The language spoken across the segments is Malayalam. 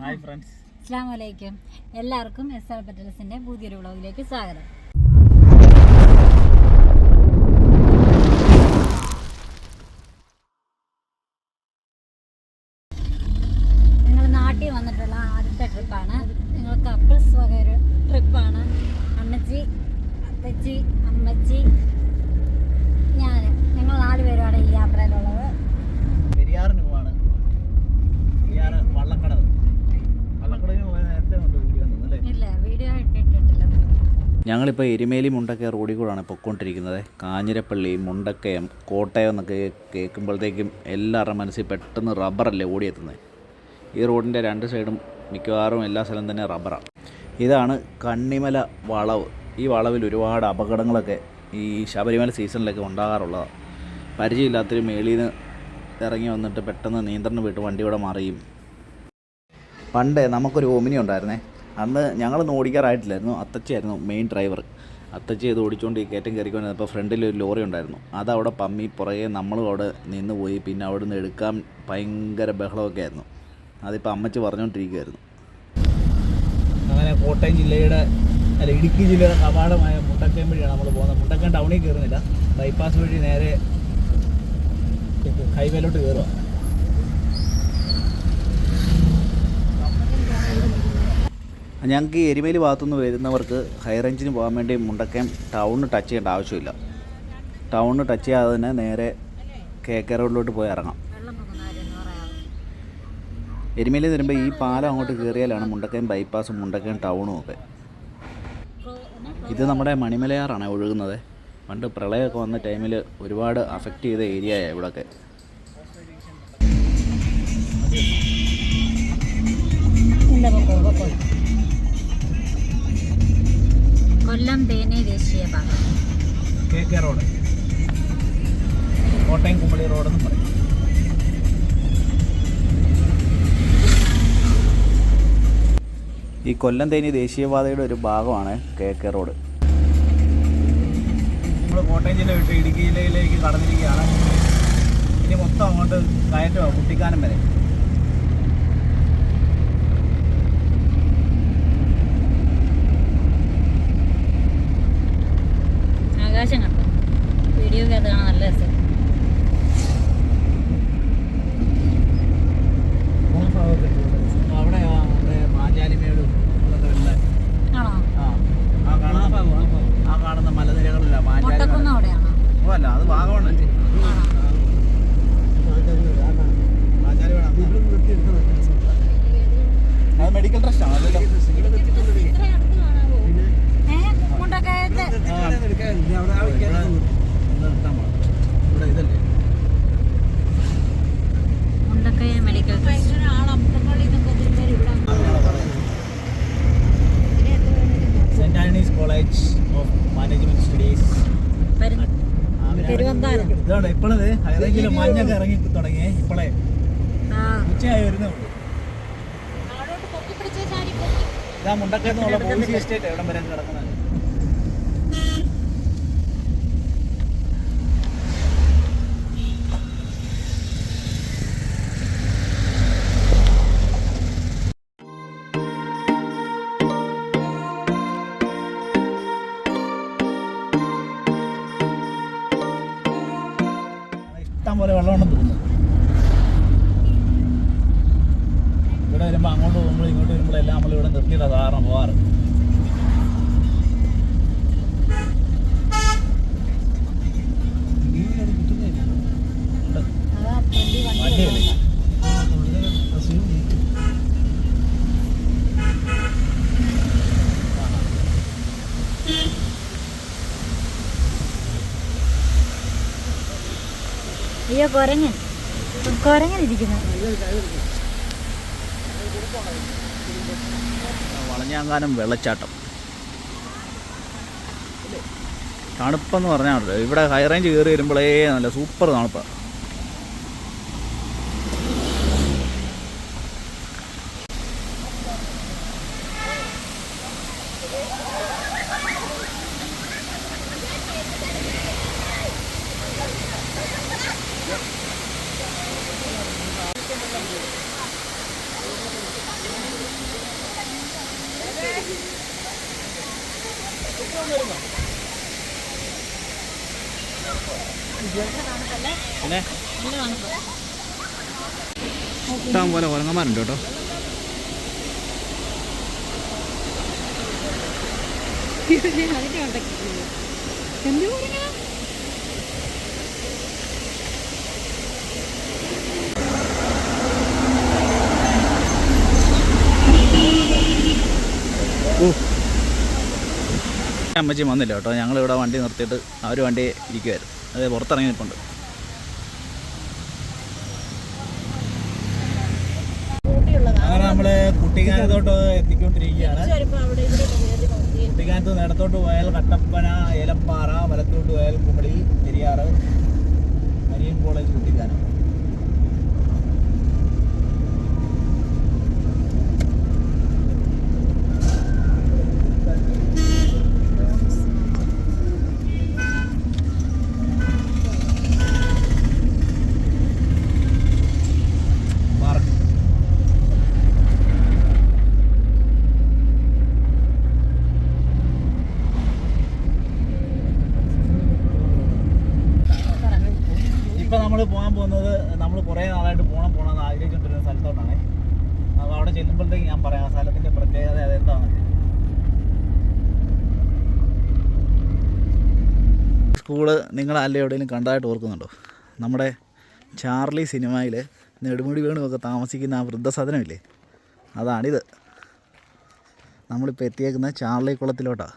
ഹായ് ഫ്രണ്ട്സ് അസ്സാം വലൈക്കും എല്ലാവർക്കും എസ് ആർ പറ്റൽസിന്റെ പുതിയൊരു വ്ളോഗിലേക്ക് സ്വാഗതം ഞങ്ങൾ നാട്ടിൽ വന്നിട്ടുള്ള ആദ്യത്തെ ട്രിപ്പാണ് ഞങ്ങൾ കപ്പിൾസ് വക ഒരു ട്രിപ്പാണ് അമ്മച്ചി അത്തച്ചി അമ്മച്ചി ഞാൻ ഞങ്ങൾ നാല് പേരുമാണ് ഈ യാത്രയിലുള്ളത് പെരിയാറിന് പോവാണ് പെരിയാറ് വള്ളക്കടവ് വള്ളക്കടവിന് പോയ നേരത്തെ ഉണ്ട് വീഡിയോ അല്ലേ ഇല്ല വീഡിയോ ഇട്ടിട്ടില്ല ഞങ്ങളിപ്പോൾ എരുമേലി മുണ്ടക്കയ റോഡിൽ കൂടാണ് പൊയ്ക്കൊണ്ടിരിക്കുന്നത് കാഞ്ഞിരപ്പള്ളി മുണ്ടക്കയം കോട്ടയം എന്നൊക്കെ കേൾക്കുമ്പോഴത്തേക്കും എല്ലാവരുടെ മനസ്സിൽ പെട്ടെന്ന് റബ്ബറല്ലേ ഓടിയെത്തുന്നത്. ഈ റോഡിന്റെ രണ്ട് സൈഡും മിക്കവാറും എല്ലാ സ്ഥലം തന്നെ റബ്ബറാണ് ഇതാണ് കണ്ണിമല വളവ്. ഈ വളവിൽ ഒരുപാട് അപകടങ്ങളൊക്കെ ഈ ശബരിമല സീസണിലൊക്കെ ഉണ്ടാകാറുള്ളതാണ് പരിചയമില്ലാത്തൊരു മേളിൽ നിന്ന് ഇറങ്ങി വന്നിട്ട് പെട്ടെന്ന് നിയന്ത്രണം വിട്ട് വണ്ടിയോടെ മാറിയും പണ്ട് നമുക്കൊരു ഓമിനി ഉണ്ടായിരുന്നേ. അന്ന് ഞങ്ങൾ ഓടിക്കാറായിട്ടില്ലായിരുന്നു. അത്തച്ചിയായിരുന്നു മെയിൻ ഡ്രൈവർ അത്തച്ചി ഇത് ഓടിച്ചുകൊണ്ട് ഈ കയറ്റം കയറിക്കൊണ്ടിരുന്നപ്പോൾ ഫ്രണ്ടിൽ ഒരു ലോറി ഉണ്ടായിരുന്നു. അതവിടെ പമ്മി പുറകെ നമ്മളും അവിടെ നിന്ന് പോയി. പിന്നെ അവിടെ നിന്ന് എടുക്കാൻ ഭയങ്കര ബഹളമൊക്കെ ആയിരുന്നു. അതിപ്പോൾ അമ്മച്ചി പറഞ്ഞുകൊണ്ടിരിക്കുകയായിരുന്നു അങ്ങനെ കോട്ടയം ജില്ലയുടെ അല്ല ഇടുക്കി ജില്ലയുടെ കവാടമായ മുണ്ടക്കയം വഴിയാണ് നമ്മൾ പോകുന്നത്. മുണ്ടക്കയം ടൗണിൽ കയറുന്നില്ല. ബൈപ്പാസ് വഴി നേരെ ഹൈവേയിലോട്ട് കയറുക ഞങ്ങൾക്ക് ഈ എരുമേലി ഭാഗത്തുനിന്ന് വരുന്നവർക്ക് ഹൈ റേഞ്ചിന് പോകാൻ വേണ്ടി മുണ്ടക്കയം ടൗണിൽ ടച്ച് ചെയ്യേണ്ട ആവശ്യമില്ല. ടൗണിൽ ടച്ച് ചെയ്യാതെ തന്നെ നേരെ കെ കെ റോഡിലോട്ട് പോയി ഇറങ്ങാം. എരുമേലി വരുമ്പോൾ ഈ പാലം അങ്ങോട്ട് കയറിയാലാണ് മുണ്ടക്കയം ബൈപ്പാസും മുണ്ടക്കയം ടൗണും ഒക്കെ. ഇത് നമ്മുടെ മണിമലയാറാണ് ഒഴുകുന്നത്. പണ്ട് പ്രളയമൊക്കെ വന്ന ടൈമിൽ ഒരുപാട് അഫക്റ്റ് ചെയ്ത ഏരിയയാണ് ഇവിടെയൊക്കെ ഈ കൊല്ലം തേനി ദേശീയപാതയുടെ ഒരു ഭാഗമാണ് കെ കെ റോഡ്. നമ്മൾ കോട്ടയം ജില്ല വിട്ട് ഇടുക്കി ജില്ലയിലേക്ക് കടന്നിരിക്കുകയാണ്. ഇനി മൊത്തം അങ്ങോട്ട് കയറ്റമാണ് കുട്ടിക്കാനം വരെ. ആകാശം കണ്ടോ? വീഡിയോ അത് കാണാൻ നല്ല രസം അവിടെ അവിടെ മാഞ്ചാലിമേടും അതൊക്കെ ഉള്ള ആണോ ആ ആ കാണുന്ന ആ കാണുന്ന മലനിരകളില്ല മുട്ടക്കുന്ന മാഞ്ചാലി അവിടെയാണോ ഓ അല്ല അത് ഭാഗമാണ് ആണോ മാഞ്ചാലി വേണം അത് മെഡിക്കൽ ട്രസ്റ്റ് ആണ് അല്ലല്ലോ ഏ മുണ്ടക്കയത്ത് ആ. ഇവിടെ നിർത്താൻ പാടില്ല. ഇവിടെ ഇതല്ലേ Mundakkayam medical saint Antony's college of management studies ഇതാണ് ഇപ്പോഴത് ഏതെങ്കിലും മഞ്ഞൊക്കെ ഇറങ്ങി തുടങ്ങിയേ ഇപ്പോഴേ ഉച്ചയായി വരുന്നേ ഉള്ളൂ. ഇതാ മുണ്ടക്കയെന്നുള്ള പോളിസി എസ്റ്റേറ്റ് എവിടം വരെ കിടക്കുന്നത്? കൊരങ്ങൻ. കൊരങ്ങൻ ഇരിക്കുന്നു. വളഞ്ഞാങ്കാനം വെള്ളച്ചാട്ടം. തണുപ്പെന്ന് പറഞ്ഞാൽ ഇവിടെ ഹൈ റേഞ്ച് കയറി വരുമ്പോഴേ നല്ല സൂപ്പർ തണുപ്പാണ് അമ്മച്ചി വന്നില്ല കേട്ടോ. ഞങ്ങളിവിടെ വണ്ടി നിർത്തിയിട്ട് അവർ വണ്ടി ഇരിക്കുമായിരുന്നു അതെ പുറത്തിറങ്ങി നിൽപ്പുണ്ട്. അങ്ങനെ നമ്മൾ കുട്ടിക്കാനത്തോട്ട് എത്തിക്കൊണ്ടിരിക്കുകയാണ് കുട്ടിക്കാനത്ത് നേടത്തോട്ട് പോയാൽ കട്ടപ്പന ഏലപ്പാറ വലത്തോട്ട് പോയാൽ കുമളി പെരിയാറ് മരിയൻ കോളേജ് കുട്ടിക്കാനം മാർക്ക് ഇപ്പൊ നമ്മൾ പോകാൻ പോകുന്നത് നമ്മൾ കുറേ നാളായിട്ട് പോകണം പോകണം എന്ന് ആഗ്രഹിച്ചുകൊണ്ടിരുന്ന സ്ഥലത്തോട്ടാണ് അപ്പോൾ അവിടെ ചെല്ലുമ്പോഴത്തേക്ക് ഞാൻ പറയാം ആ സ്ഥലത്തിന്റെ പ്രത്യേകത അതെന്താണെന്ന് സ്കൂൾ നിങ്ങൾ അല്ല എവിടെയെങ്കിലും കണ്ടതായിട്ട് ഓർക്കുന്നുണ്ടോ? നമ്മുടെ ചാർലി സിനിമയിൽ നെടുമുടി വേണുമൊക്കെ താമസിക്കുന്ന ആ വൃദ്ധസദനമില്ലേ? അതാണിത്. നമ്മളിപ്പോൾ എത്തിയേക്കുന്ന ചാർലി കുളത്തിലോട്ടാണ്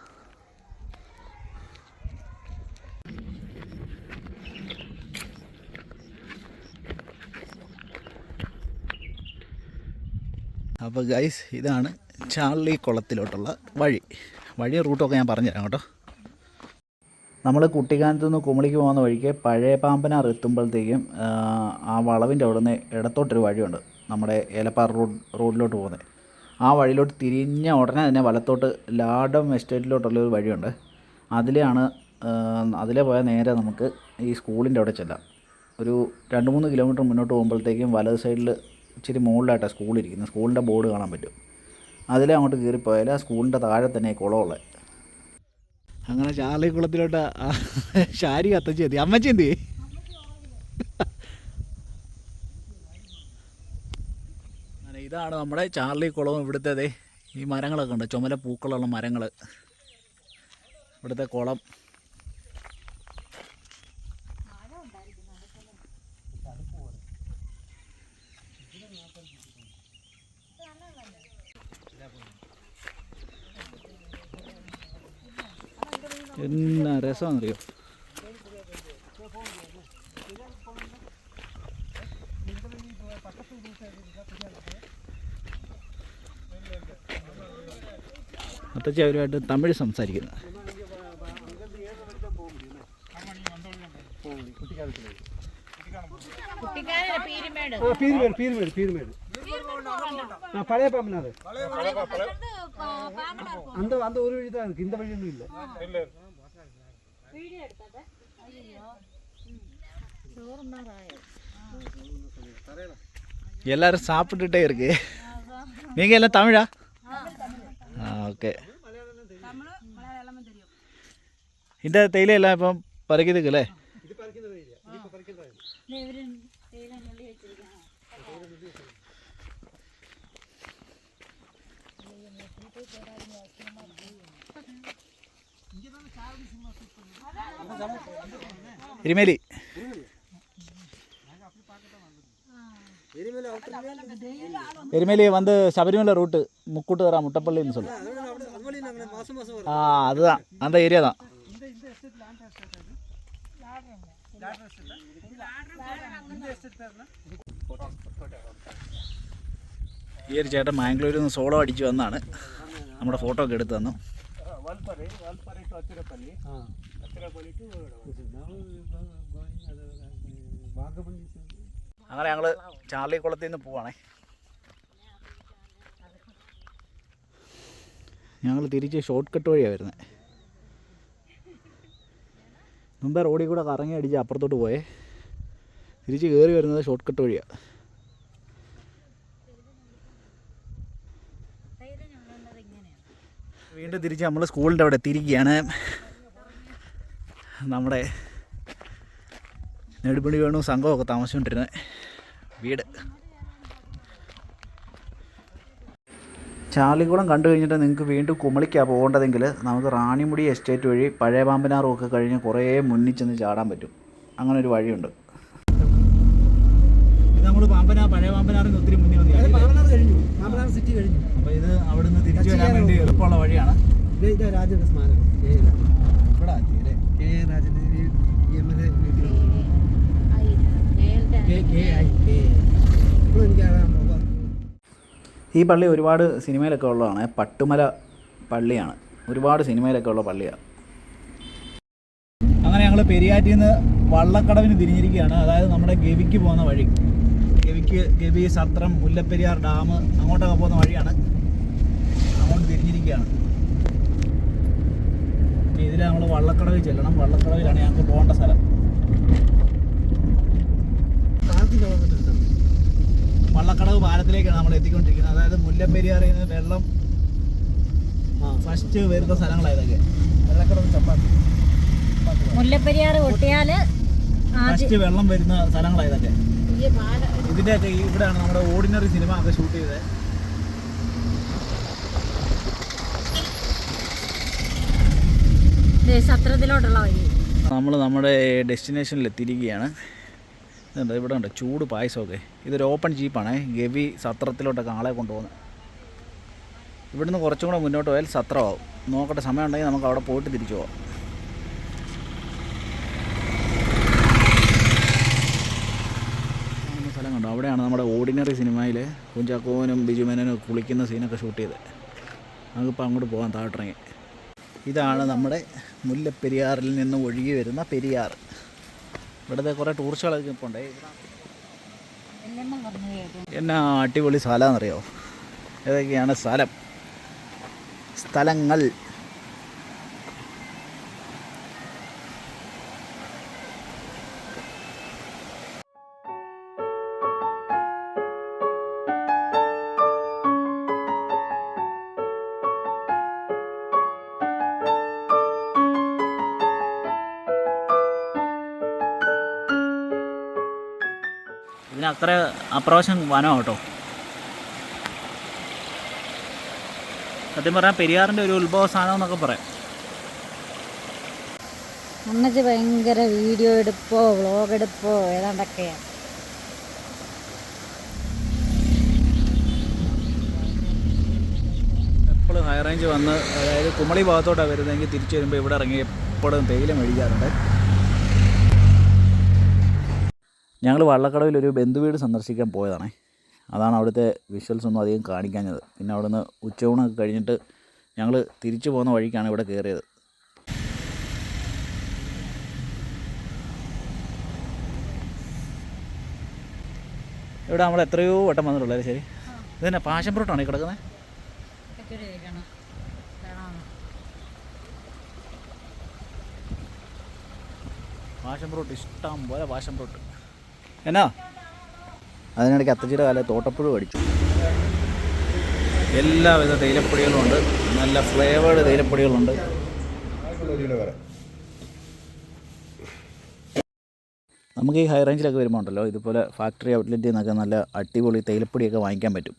അപ്പോൾ ഗൈസ് ഇതാണ് ചാർലി കുളത്തിലോട്ടുള്ള വഴി. വഴി റൂട്ടൊക്കെ ഞാൻ പറഞ്ഞുതരാം കേട്ടോ. നമ്മൾ കുട്ടിക്കാനത്ത് നിന്ന് കുമളിക്ക് പോകുന്ന വഴിക്ക് പഴയ പാമ്പനാർ എത്തുമ്പോഴത്തേക്കും ആ, വളവിന്റെ അവിടെ നിന്ന് ഇടത്തോട്ടൊരു വഴിയുണ്ട് നമ്മുടെ ഏലപ്പാറ റോഡ് റോഡിലോട്ട് പോകുന്നത്. ആ വഴിയിലോട്ട് തിരിഞ്ഞ ഉടനെ തന്നെ വലത്തോട്ട് ലാഡം എസ്റ്റേറ്റിലോട്ടുള്ള ഒരു വഴിയുണ്ട്. അതിലെയാണ് ആ, അതിലെ പോയാൽ നേരെ നമുക്ക് ഈ സ്കൂളിന്റെ അവിടെ ചെല്ലാം. ഒരു രണ്ട് മൂന്ന് കിലോമീറ്റർ മുന്നോട്ട് പോകുമ്പോഴത്തേക്കും വലത് സൈഡിൽ ഇച്ചിരി മുകളിലായിട്ടാണ് സ്കൂൾ ഇരിക്കുന്നത് സ്കൂളിന്റെ ബോർഡ് കാണാൻ പറ്റും. അതിലെ അങ്ങോട്ട് കയറിപ്പോയാൽ ആ സ്കൂളിന്റെ താഴെ തന്നെ കുളമുള്ളത്. അങ്ങനെ ചാർലി കുളത്തിലോട്ട് ഷാരി ശാരി കത്തച്ച് എത്തി അമ്മച്ചി എന്തി ഇതാണ് നമ്മുടെ ചാർലി കുളവും ഇവിടുത്തെ ഈ മരങ്ങളൊക്കെ ഉണ്ട്. ചുമല പൂക്കളുള്ള മരങ്ങൾ ഇവിടുത്തെ കുളം. എന്നാ രസമാണെന്നറിയോ? അത്തച്ചി അവരുമായിട്ട് തമിഴ് സംസാരിക്കുന്നത് പഴയ പാമ്പിനാ അത് അന്ത അന്ത ഒരു വഴി തന്നെ ഇന്ത വഴിയൊന്നും ഇല്ല. எல்லாரும் சாப்பிட்டுட்டே இருக்கு. நீங்க எல்லாம் தமிழா? ஆ. ஓகே. இந்த தேயிலை எல்லாம் இப்போ பறிக்கிறதுக்குல்லே அந்த ஏரியா தான் இந்த இந்த எஸ்டேட் லேண்ட் எஸ்டேட் அது லேண்ட் எஸ்டேட் இந்த எஸ்டேட் பேர்னா ഈ ഒരു ചേട്ടൻ മാംഗ്ലൂരിൽ നിന്ന് സോളോ അടിച്ച് വന്നാണ് നമ്മുടെ ഫോട്ടോ ഒക്കെ എടുത്ത് തന്നു അങ്ങനെ ഞങ്ങൾ ചാർലി കുളത്തിൽ നിന്ന് പോവാണേ. ഞങ്ങൾ തിരിച്ച് ഷോർട്ട് കട്ട് വഴിയാണ് വരുന്നത് മുമ്പേ റോഡിൽ കൂടെ കറങ്ങി അടിച്ച് അപ്പുറത്തോട്ട് പോയേ. തിരിച്ച് കയറി വരുന്നത് ഷോർട്ട് കട്ട് വഴിയാണ് വീണ്ടും തിരിച്ച് നമ്മൾ സ്കൂളിന്റെ അവിടെ എത്തിയിരിക്കുകയാണ്. നമ്മുടെ നെടുമുടി വേണു സംഘമൊക്കെ താമസിച്ചുകൊണ്ടിരുന്ന വീട്. ചാളികുളം കണ്ടു കഴിഞ്ഞിട്ട് നിങ്ങൾക്ക് വീണ്ടും കുമളിക്കാണ് പോകേണ്ടതെങ്കിൽ നമുക്ക് റാണിമുടി എസ്റ്റേറ്റ് വഴി പഴയ പാമ്പനാറും ഒക്കെ കഴിഞ്ഞ് കുറേ മുന്നിൽ ചെന്ന് ചാടാൻ പറ്റും. അങ്ങനെ ഒരു വഴിയുണ്ട്. നമ്മൾ പാമ്പനാർ പഴയ പാമ്പനാറിന് ഒത്തിരി മുന്നേ മാമനാർ കഴിഞ്ഞു. മാമനാർ സിറ്റി കഴിഞ്ഞു. അപ്പോൾ ഇത് അവിടുന്ന് തിരിച്ചു വരാൻ വേണ്ടി എളുപ്പമുള്ള വഴിയാണ്. ഇത് ഇതാ രാജന്റെ സ്മാരകം. ഇവിടെ കെ രാജന്റെ ഈ പള്ളി ഒരുപാട് സിനിമയിലൊക്കെ ഉള്ളതാണ്. പട്ടുമല പള്ളിയാണ്. ഒരുപാട് സിനിമയിലൊക്കെ ഉള്ള പള്ളിയാണ് അങ്ങനെ ഞങ്ങൾ പെരിയാറ്റിൽ നിന്ന് വള്ളക്കടവിന് തിരിഞ്ഞിരിക്കുകയാണ്. അതായത് നമ്മുടെ ഗവിക്ക് പോകുന്ന വഴി. ഗവിക്ക് ഗവി സത്രം മുല്ലപ്പെരിയാർ ഡാം അങ്ങോട്ടൊക്കെ പോകുന്ന വഴിയാണ്. അങ്ങോട്ട് തിരിഞ്ഞിരിക്കുകയാണ്. ഇനി ഇതിൽ നമ്മൾ വള്ളക്കടവിൽ ചെല്ലണം. വള്ളക്കടവിലാണ് ഞങ്ങൾക്ക് പോകേണ്ട സ്ഥലം. വള്ളക്കടവ് പാലത്തിലേക്കാണ് നമ്മൾ എത്തിക്കൊണ്ടിരിക്കുന്നത്. അതായത് മുല്ലപ്പെരിയാറിൽ നിന്ന് വെള്ളം ആ. ഫസ്റ്റ് വരുന്ന സ്ഥലങ്ങളാണ് ഇതൊക്കെ. വെള്ളക്കടവ് ചപ്പാത്തി. മുല്ലപ്പെരിയാർ പൊട്ടിയാൽ ഫസ്റ്റ് വെള്ളം വരുന്ന സ്ഥലങ്ങളാണ് ഇതൊക്കെ. ഇതിന്റെയൊക്കെ ഇവിടെയാണ് നമ്മുടെ ഓർഡിനറി സിനിമ ഒക്കെ ഷൂട്ട് ചെയ്തത്. വഴി. നമ്മൾ നമ്മുടെ ഡെസ്റ്റിനേഷനിൽ എത്തിയിരിക്കുകയാണ് ഇതുണ്ട് ഇവിടെ ഉണ്ട്? ചൂട് പായസമൊക്കെ. ഇതൊരു ഓപ്പൺ ജീപ്പാണ് ഗവി സത്രത്തിലോട്ടൊക്കെ ആളെ കൊണ്ടുപോകുന്നത്. ഇവിടുന്ന് കുറച്ചും കൂടെ മുന്നോട്ട് പോയാൽ സത്രമാവും. നോക്കട്ടെ സമയം ഉണ്ടെങ്കിൽ നമുക്ക് അവിടെ പോയിട്ട് തിരിച്ചു കണ്ടോ? അവിടെയാണ് നമ്മുടെ ഓർഡിനറി സിനിമയിൽ കുഞ്ചാക്കോവനും ബിജുമേനനും കുളിക്കുന്ന സീനൊക്കെ ഷൂട്ട് ചെയ്തത്. നമുക്കിപ്പോൾ അങ്ങോട്ട് പോകാം താഴോട്ടിറങ്ങി. ഇതാണ് നമ്മുടെ മുല്ലപ്പെരിയാറിൽ നിന്ന് ഒഴുകി വരുന്ന പെരിയാർ. ഇവിടുത്തെ കുറേ ടൂറിസ്റ്റുകളൊക്കെ ഇപ്പോൾ ഉണ്ട്. എന്നാ അടിപൊളി സ്ഥലമാണെന്നറിയോ ഏതൊക്കെയാണ് സ്ഥലം? സ്ഥലങ്ങൾ. ഇതിന് അത്ര അപ്രാവശ്യം വനമാണ് കേട്ടോ. സത്യം പറഞ്ഞാൽ പെരിയാറിന്റെ ഒരു ഉത്ഭവ സ്ഥാനം എന്നൊക്കെ പറയാം. അമ്മച്ചി ഭയങ്കര വീഡിയോ എടുപ്പോ വ്ളോഗ് എടുപ്പോ ഏതാണ്ടൊക്കെയാ. എപ്പോഴും ഹൈ റേഞ്ച് വന്ന് അതായത് കുമളി ഭാഗത്തോട്ടാണ് വരുന്നതെങ്കിൽ തിരിച്ചു വരുമ്പോൾ ഇവിടെ ഇറങ്ങി എപ്പോഴും തേയില മേടിക്കാറുണ്ട്. ഞങ്ങൾ വള്ളക്കടവിൽ ഒരു ബന്ധുവീട് സന്ദർശിക്കാൻ പോയതാണ്. അതാണ് അവിടുത്തെ വിഷ്വൽസ് ഒന്നും അധികം കാണിക്കാഞ്ഞത്. പിന്നെ അവിടുന്ന് ഉച്ചയൂണൊക്കെ കഴിഞ്ഞിട്ട് ഞങ്ങൾ തിരിച്ചു പോകുന്ന വഴിക്കാണ് ഇവിടെ കയറിയത്. ഇവിടെ നമ്മൾ എത്രയോ വട്ടം വന്നിട്ടുള്ളത് ശരി? ഇത് തന്നെ പാഷൻ ഫ്രൂട്ടാണ് ഈ കിടക്കുന്നത് പാഷൻ ഫ്രൂട്ട് ഇഷ്ടം പോലെ പാഷൻ ഫ്രൂട്ട് എന്നാ? അതിനിടയ്ക്ക് അത്തച്ചിയുടെ കാലത്ത് തോട്ടപ്പുഴ അടിച്ചു എല്ലാവിധ തേയിലപ്പൊടികളുമുണ്ട് നല്ല ഫ്ലേവേഡ് തേയിലപ്പൊടികളുണ്ട്. നമുക്ക് ഈ ഹൈ റേഞ്ചിലൊക്കെ വരുമ്പോൾ ഉണ്ടല്ലോ ഇതുപോലെ ഫാക്ടറി ഔട്ട്ലെറ്റിൽ നിന്നൊക്കെ നല്ല അടിപൊളി തേയിലപ്പൊടിയൊക്കെ വാങ്ങിക്കാൻ പറ്റും.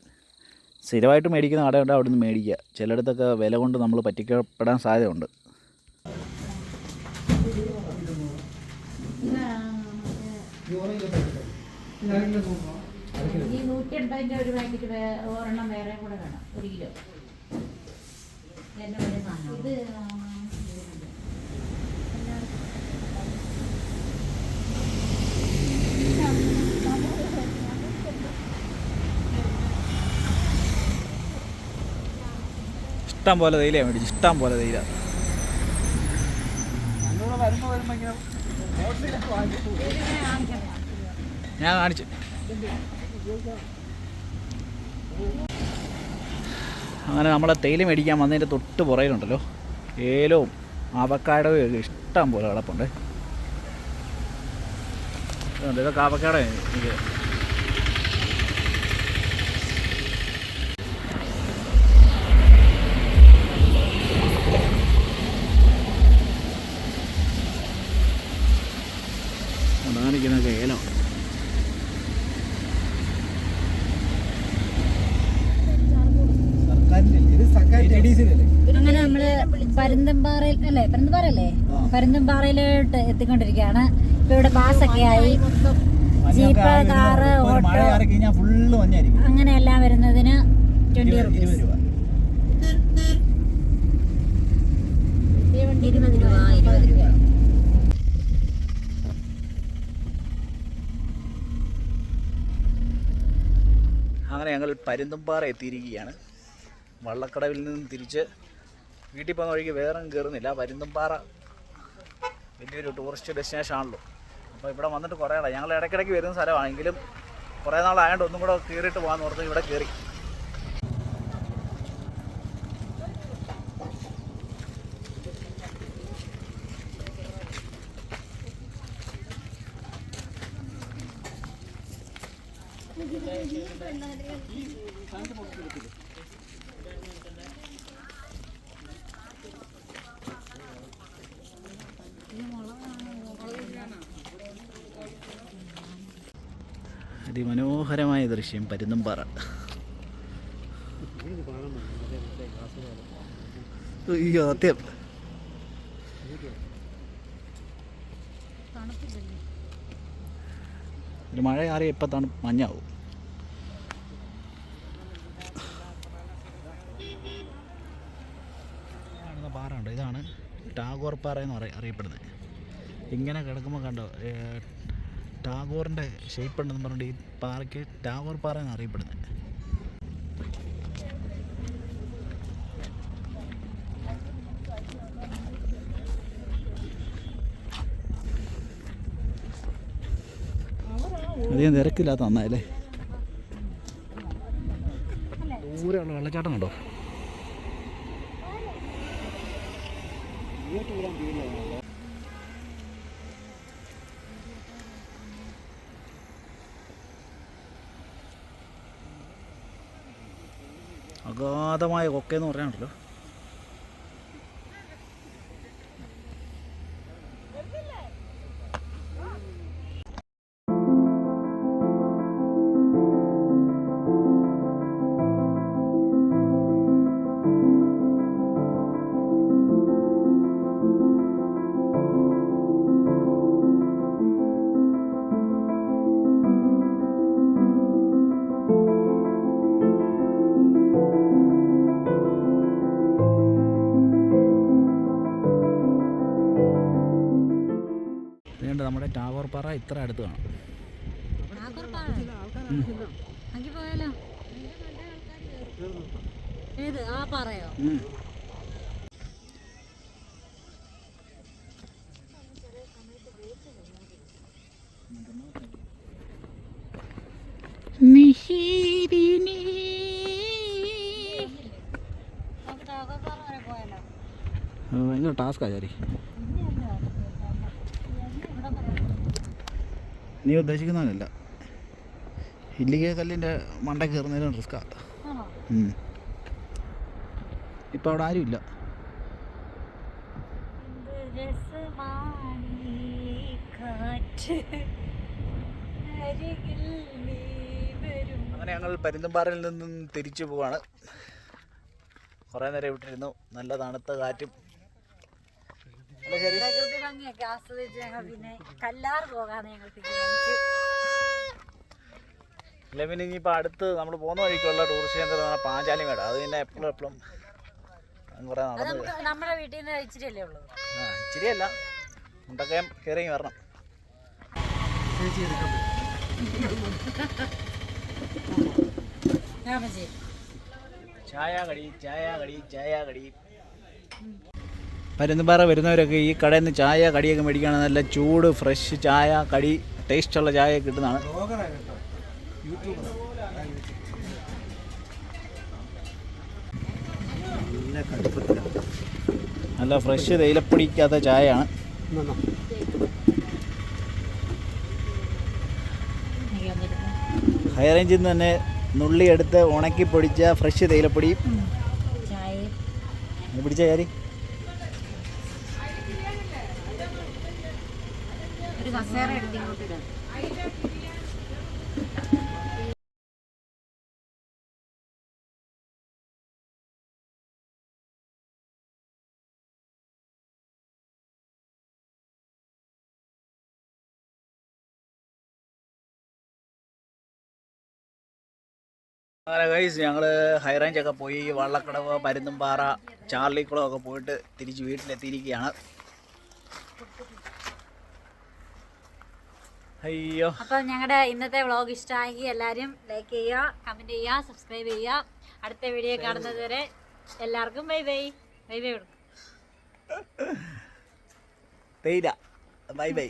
സ്ഥിരമായിട്ട് മേടിക്കുന്ന കടയുണ്ട് അവിടെ നിന്ന് മേടിക്കുക. ചിലയിടത്തൊക്കെ വില കൊണ്ട് നമ്മൾ പറ്റിക്കപ്പെടാൻ സാധ്യതയുണ്ട്. ഈ നൂറ്റി ഒരു പാക്കറ്റ് ഒരെണ്ണം വേറെ കൂടെ വേണം. ഒരു കിലോ. സാധനം. ഇത് ഇഷ്ടം പോലെ തേയില മേടിച്ചു. ഇഷ്ടം പോലെ തേയില വരുമ്പോൾ വരുമ്പോൾ ഇങ്ങനെ ഞാൻ കാണിച്ചു. അങ്ങനെ നമ്മളെ തേയില മേടിക്കാൻ വന്നതിന്റെ തൊട്ട് പുറയിലുണ്ടല്ലോ ഏലവും അവക്കാടവും ഇഷ്ടം പോലെ കിടപ്പുണ്ട്. ഇതൊക്കെ അവക്കാട എനിക്ക് ഏലമാണ് അങ്ങനെ നമ്മൾ പരുന്തമ്പാറയിൽ അല്ലേ? പരുന്തമ്പാറയല്ലേ പരുന്തമ്പാറയിലോട്ട് എത്തിക്കൊണ്ടിരിക്കുകയാണ്. ഇപ്പൊ ഇവിടെ ഒക്കെ ആയി ജീപ്പ് കാറ് ഓട്ടോ. അങ്ങനെ എല്ലാം വരുന്നതിന് ട്വന്റി റുപ്പീസ്. രൂപ. ഇരുപത് രൂപ ഇരുപത് രൂപ. അങ്ങനെ ഞങ്ങൾ പരുന്തുംപാറ എത്തിയിരിക്കുകയാണ്. വള്ളക്കടവിൽ നിന്ന് തിരിച്ച് വീട്ടിൽ പോകുന്ന വഴിക്ക് വേറെ കയറുന്നില്ല. പരുന്തുംപാറ വലിയൊരു ടൂറിസ്റ്റ് ഡെസ്റ്റിനേഷൻ ആണല്ലോ. അപ്പോൾ ഇവിടെ വന്നിട്ട് കുറേ ആളാണ് ഞങ്ങൾ ഇടയ്ക്കിടയ്ക്ക് വരുന്ന സ്ഥലമാണെങ്കിലും കുറേ നാളായതുകൊണ്ട് ഒന്നും കൂടെ കയറിയിട്ട് പോകാമെന്ന് ഓർത്ത് ഇവിടെ കയറി. അതിമനോഹരമായ ദൃശ്യം പരുന്തുംപാറ. അയ്യോ ഒരു മഴ ആറി ഇപ്പം തണു മഞ്ഞാവും. പാറ ഇതാണ് ടാഗോർ പാറ എന്ന് അറിയപ്പെടുന്നത്. ഇങ്ങനെ കിടക്കുമ്പോൾ കണ്ടോ ടാഗോറിന്റെ ഷേപ്പ് ഉണ്ടെന്ന് പറഞ്ഞിട്ട് ഈ പാറയ്ക്ക് ടാഗോർ പാറ എന്ന് അറിയപ്പെടുന്നത്. അധികം തിരക്കില്ലാത്ത നന്നായല്ലേ? ദൂരെയുള്ള വെള്ളച്ചാട്ടം കണ്ടോ? അഗാധമായ കൊക്കയെന്ന് പറയാനുണ്ടല്ലോ. ഇത്ര അടുത്ത് കാണാം. അങ്കി പോയാലോ ഏത്? ആ പറയോ ഉം. നമുക്ക് ടാഗോർപാറ വരെ പോയാലോ അത് ഭയങ്കര ടാസ്ക്കാ ചാരി നീ ഉദ്ദേശിക്കുന്നതല്ല ഇല്ലിക കല്ലിന്റെ മണ്ട കയറുന്നതിലും റിസ്ക്കാണ് ഇപ്പം അവിടെ ആരുമില്ല. അങ്ങനെ ഞങ്ങൾ പരുന്തുംപാറയിൽ നിന്നും തിരിച്ചു പോവാണ്. കുറേ നേരം വിട്ടിരുന്നു നല്ല തണുത്ത കാറ്റും പ്രകൃതി ഭംഗിയൊക്കെ ആസ്വദിച്ച് ഞങ്ങൾ പിന്നെ കല്ലാർ പോകാന്ന് ഞങ്ങൾ തീരുമാനിച്ചു. അല്ലെ പിന്നെ ഇനിയിപ്പോൾ അടുത്ത് നമ്മൾ പോകുന്ന വഴിക്കുള്ള ടൂറിസ്റ്റ് കേന്ദ്രം പാഞ്ചാലി മേട. അത് പിന്നെ എപ്പോഴും എപ്പോഴും കുറേ നടന്നു നമ്മുടെ വീട്ടിൽ നിന്ന് ഇച്ചിരിയല്ലേ ഉള്ളൂ? ആ ഇച്ചിരിയല്ല. മുണ്ടക്കയം കയറി വരണം. ചായ കടി ചായ കടി ചായ കടി. പരുന്തുംപാറ വരുന്നവരൊക്കെ ഈ കടയിൽ നിന്ന് ചായ കടിയൊക്കെ മേടിക്കുകയാണ്. നല്ല ചൂട് ഫ്രഷ് ചായ കടി ടേസ്റ്റുള്ള ചായ കിട്ടുന്നതാണ്. നല്ല ഫ്രഷ് തേയിലപ്പൊടിക്കാത്ത ചായയാണ്. ഹൈ റേഞ്ചിൽ നിന്ന് തന്നെ നുള്ളിയെടുത്ത് ഉണക്കി പൊടിച്ച ഫ്രഷ് തേയിലപ്പൊടി. ചായ പിടിച്ച കാര്യം? ഗൈസ് ഞങ്ങൾ ഹൈറേഞ്ചൊക്കെ പോയി വള്ളക്കടവ് പരുന്തുംപാറ ചാർലിക്കുളം ഒക്കെ പോയിട്ട് തിരിച്ച് വീട്ടിലെത്തിയിരിക്കുകയാണ്. അയ്യോ. അപ്പോൾ ഞങ്ങളുടെ ഇന്നത്തെ വ്ലോഗ് ഇഷ്ടമായെങ്കിൽ എല്ലാവരും ലൈക്ക് ചെയ്യുക കമന്റ് ചെയ്യുക സബ്സ്ക്രൈബ് ചെയ്യുക. അടുത്ത വീഡിയോ കാണുന്നത് വരെ എല്ലാവർക്കും ബൈ ബൈ ബൈ ബൈ കൊടുക്കും. തേയില. Bye bye